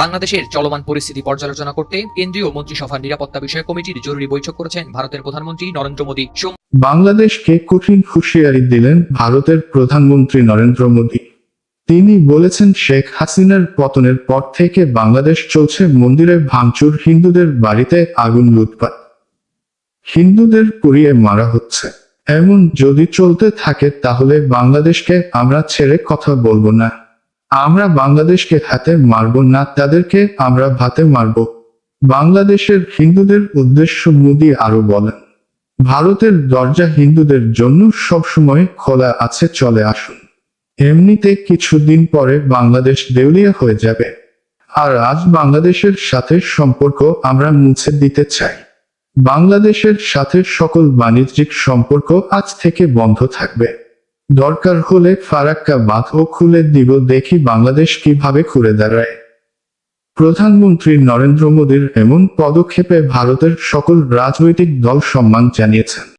বাংলাদেশের চলমান পরিস্থিতি পর্যালোচনা করতে কেন্দ্রীয় মন্ত্রিসভার নিরাপত্তা বিষয়ক কমিটির জরুরি বৈঠক করেছেন ভারতের প্রধানমন্ত্রী নরেন্দ্র মোদী। বাংলাদেশকে কঠিন হুঁশিয়ারি দিলেন ভারতের প্রধানমন্ত্রী নরেন্দ্র মোদী। তিনি বলেছেন শেখ হাসিনার পতনের পর থেকে বাংলাদেশ চলছে মন্দিরে ভাঙচুর, হিন্দুদের বাড়িতে আগুন লুটপাট। হিন্দুদের পুড়িয়ে মারা হচ্ছে। এমন যদি চলতে থাকে তাহলে বাংলাদেশকে আমরা ছেড়ে কথা বলব না। আমরা বাংলাদেশকে হাতে মারব না, তাদেরকে আমরা ভাতে মারব। বাংলাদেশের হিন্দুদের উদ্দেশ্য মোদী আরও বলেন, ভারতের দরজা হিন্দুদের জন্য সবসময় খোলা আছে, চলে আসুন। এমনিতে কিছুদিন পরে বাংলাদেশ দেউলিয়া হয়ে যাবে। আর আজ বাংলাদেশের সাথে সম্পর্ক আমরা মুছে দিতে চাই। বাংলাদেশের সাথে সকল বাণিজ্যিক সম্পর্ক আজ থেকে বন্ধ থাকবে। দরকার হলে ফারাক্কা বাঁধও খুলে দিব, দেখি বাংলাদেশ কীভাবে ঘুরে দাঁড়ায়। প্রধানমন্ত্রী নরেন্দ্র মোদীর এমন পদক্ষেপে ভারতের সকল রাজনৈতিক দল সম্মান জানিয়েছেন।